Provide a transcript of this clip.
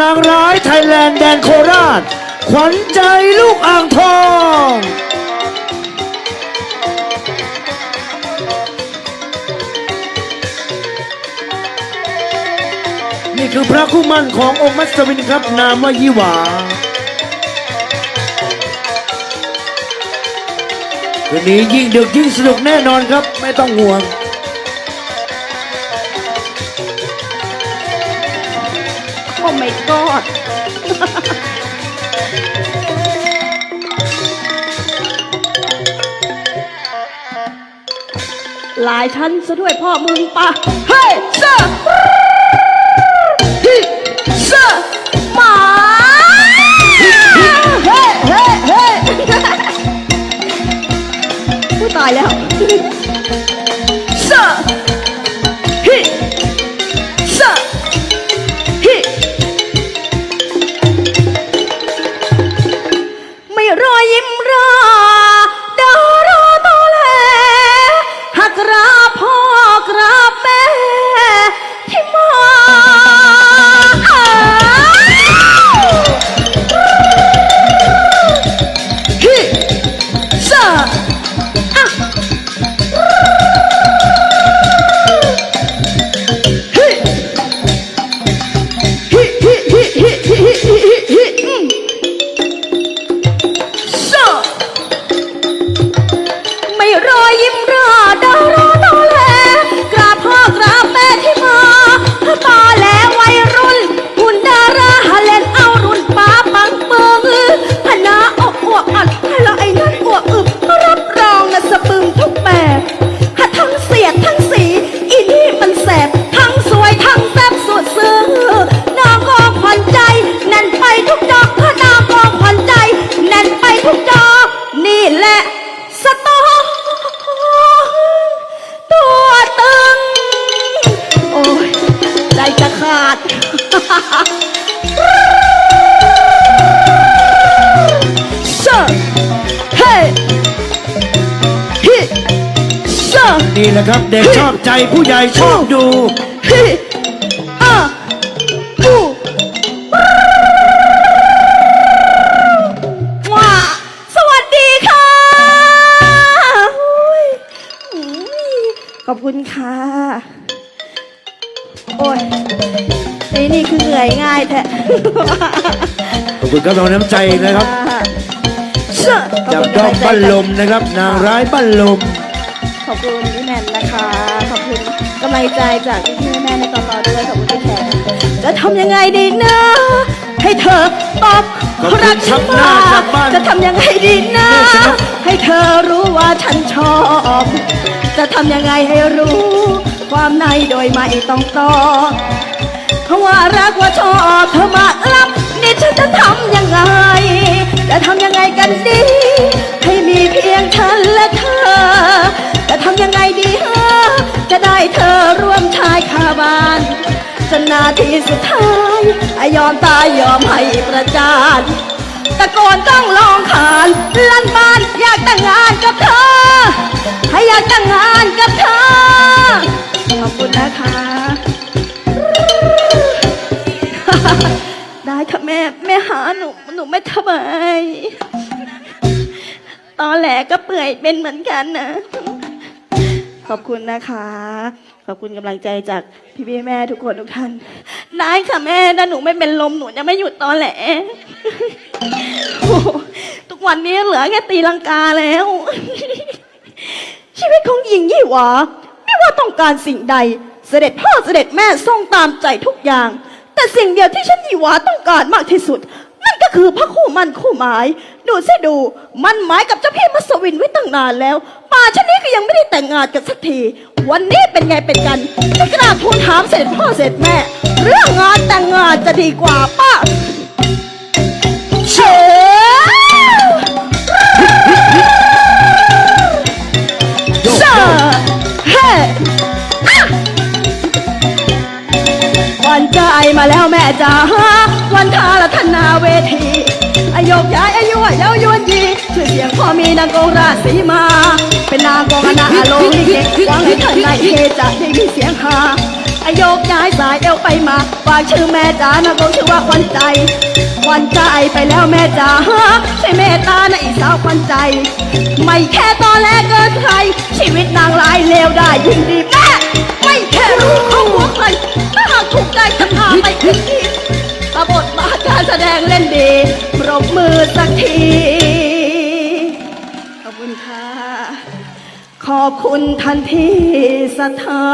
นางร้ายไทยแลนด์แดนโคราช ขวัญใจลูกอ่างทอง นี่คือพระคู่มั่นขององค์มัสวินครับ นามว่ายี่หวาคืนนี้ยิ่งดึกยิ่งสนุกแน่นอนครับ ไม่ต้องห่วง my god หลายชั้นซะด้วยพ่อมึงปะเฮ้ยเซอร์ฮิเซอร์หมาเฮ้ยเฮ้ยเฮ้ยผู้ตายแล้วเซอร์ นี่แหละครับ เด็กชอบใจผู้ใหญ่ชอบดูฮิอะอูว้าสวัสดีค่ะอุ๊ยอุ๊ยขอบคุณค่ะ โอ้ยไอ้นี่คือเหนื่อยง่ายแท้ ขอบคุณครับน้องน้ำใจนะครับเชื่อขจากบคุณดอมกำลังใจบ้านลมนะครับ นางร้ายบ้านลม ขอบคุณพี่แมนนะคะ ขอบคุณกำลังใจจากพี่แม่ในตอนรอด้วยขอบคุณพี่แขกจะทำยังไงดีนะ ให้เธอตอบรักฉันมาจะทำยังไงดีนะ ให้เธอรู้ว่าฉันชอบ จะทำยังไงให้รู้ ความในโดยไม่ต้องตอเพราะว่ารักว่าชอบเธอมารับายคาบานจนนาทีสุดท้ายอยอมตายยอมให้ประจานตะโกนต้องลองขานลั่นบ้านอยากแต่งงานกับเธอ ให้อยากแต่งงานกับเธอ ขอบคุณนะคะ ได้ค่ะแม่ แม่หาหนู หนูไม่สบายตอนแหลก็เปื่อยเป็นเหมือนกันนะ ขอบคุณนะคะ ขอบคุณกำลังใจจากพี่พี่แม่ทุกคนทุกท่านได้ค่ะแม่ถ้าหนูไม่เป็นลมหนูจะไม่หยุดตอนแหลโอ้โหทุกวันนี้เหลือแค่ตีลังกาแล้ว ชีวิตของหญิงยี่หวาไม่ว่าต้องการสิ่งใด เสด็จพ่อเสด็จแม่ทรงตามใจทุกอย่าง แต่สิ่งเดียวที่ฉันยี่หวาต้องการมากที่สุด ก็คือพระคู่มันคู่หมาย ดูสิดู มันหมายกับเจ้าพี่มัสวินไว้ตั้งนานแล้ว ป่าชนนี้ก็ยังไม่ได้แต่งงานกันสักที วันนี้เป็นไงเป็นกันไม่กล้าทูลถามเสด็จพ่อเสด็จแม่ เรื่องงานแต่งงานจะดีกว่าป้า วันใจมาแล้วแม่จ๋าวันทารัตนาเวทีอายกย้ายอายุเยาวยวนยีชื่อเสียงพ่อมีนางโกราชสีมา เป็นนางกองอนาอโลงลิเกหวังให้ท่านได้เฮจะได้มีเสียงฮาอโยกย้ายสายเอวไปมาฝากชื่อแม่จ๋านะคงชื่อว่าควันใจควันใจไปแล้วแม่จ๋าใช่เมตตาในอีสาวควันใจ ไม่แค่ตอนแรกเกินใครชีวิตนางร้ายเลวได้ยิ่งดีแม่ ไม่แค่รู้เขาหัวใครถ้าหากถูกใจจะพาไปถึงที่ตาบทบาการแสดงเล่นดีปรบมือสักที ขอบคุณค่ะ ขอบคุณท่านที่ศรัทธา